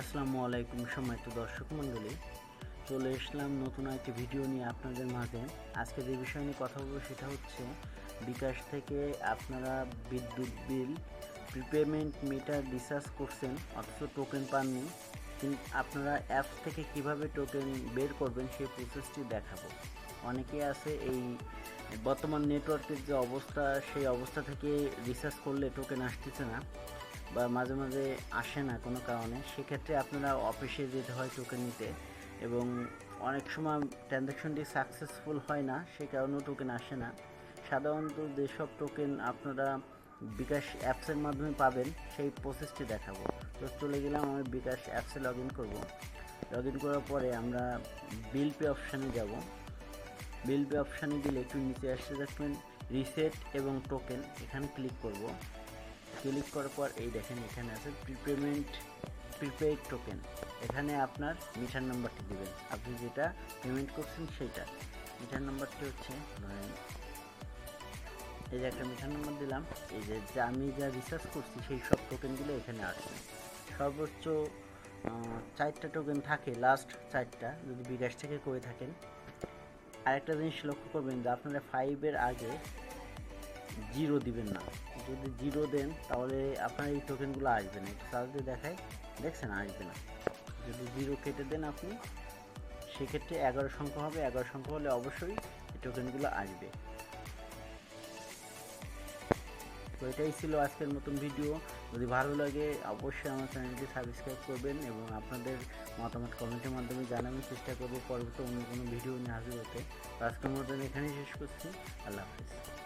আসসালামু আলাইকুম সম্মানিত দর্শক মণ্ডলী। চলে এসলাম নতুন একটি ভিডিও নিয়ে আপনাদের মাঝে। আজকে যে বিষয় নিয়ে কথা বলব সেটা হচ্ছে, বিকাশ থেকে আপনারা বিদ্যুৎ বিল প্রিপেমেন্ট মিটার রিচার্জ করছেন, অথচ টোকেন পাননি। কিন্তু আপনারা অ্যাপস থেকে কীভাবে টোকেন বের করবেন সেই প্রসেসটি দেখাবো। অনেকে আছে এই বর্তমান নেটওয়ার্কের যে অবস্থা, সেই অবস্থা থেকে রিচার্জ করলে টোকেন আসতেছে না। বা মাঝে মাঝে আসে না কোনো কারণে, সেক্ষেত্রে আপনারা অফিসে যেতে হয় টোকেন নিতে এবং অনেক সময় ট্রানজ্যাকশনটি সাকসেসফুল হয় না, সে কারণেও টোকেন আসে না। সাধারণত যেসব টোকেন আপনারা বিকাশ অ্যাপসের মাধ্যমে পাবেন, সেই প্রসেসটি দেখাবো। তো চলে গেলাম আমি বিকাশ অ্যাপসে লগ ইন করব। লগ ইন করার পরে আমরা বিল পে অপশানে যাব। বিল পে অপশানে গেলে একটু নিচে আসতে দেখবেন রিসেট এবং টোকেন এখানে ক্লিক করব। ক্লিক করার পর এই দেখেন, এখানে আছে প্রিপেমেন্ট প্রিপেইড টোকেন এখানে আপনার মিটার নাম্বারটি দেবেন। আপনি যেটা পেমেন্ট করছেন সেইটা। মিটার নাম্বারটি হচ্ছে ধরেন, এই যে একটা মিটার নাম্বার দিলাম, এই যে আমি যা রিসার্চ করছি সেই সব টোকেনগুলো এখানে আসবে সর্বোচ্চ চারটা টোকেন থাকে লাস্ট চারটা, যদি বিকাশ থেকে করে থাকেন। আরেকটা জিনিস লক্ষ্য করবেন যে আপনারা ফাইভের আগে জিরো দিবেন না। যদি জিরো দেন, তাহলে আপনার এই টোকেনগুলো আসবে না। একটু সার্চ দেখায় দেখছেন, আসবে না। যদি জিরো কেটে দেন আপনি, সেক্ষেত্রে এগারো সংখ্যা হবে। এগারো সংখ্যা হলে অবশ্যই এই টোকেনগুলো আসবে। তো এটাই ছিল আজকের নতুন ভিডিও যদি ভালো লাগে, অবশ্যই আমার চ্যানেলটি সাবস্ক্রাইব করবেন এবং আপনাদের মতামত কমেন্টের মাধ্যমে জানানোর চেষ্টা করব। পরবর্তী অন্য কোনো ভিডিও নিয়ে হাজির হতে আজকের মতন এখানেই শেষ করছি। আল্লাহ হাফিজ।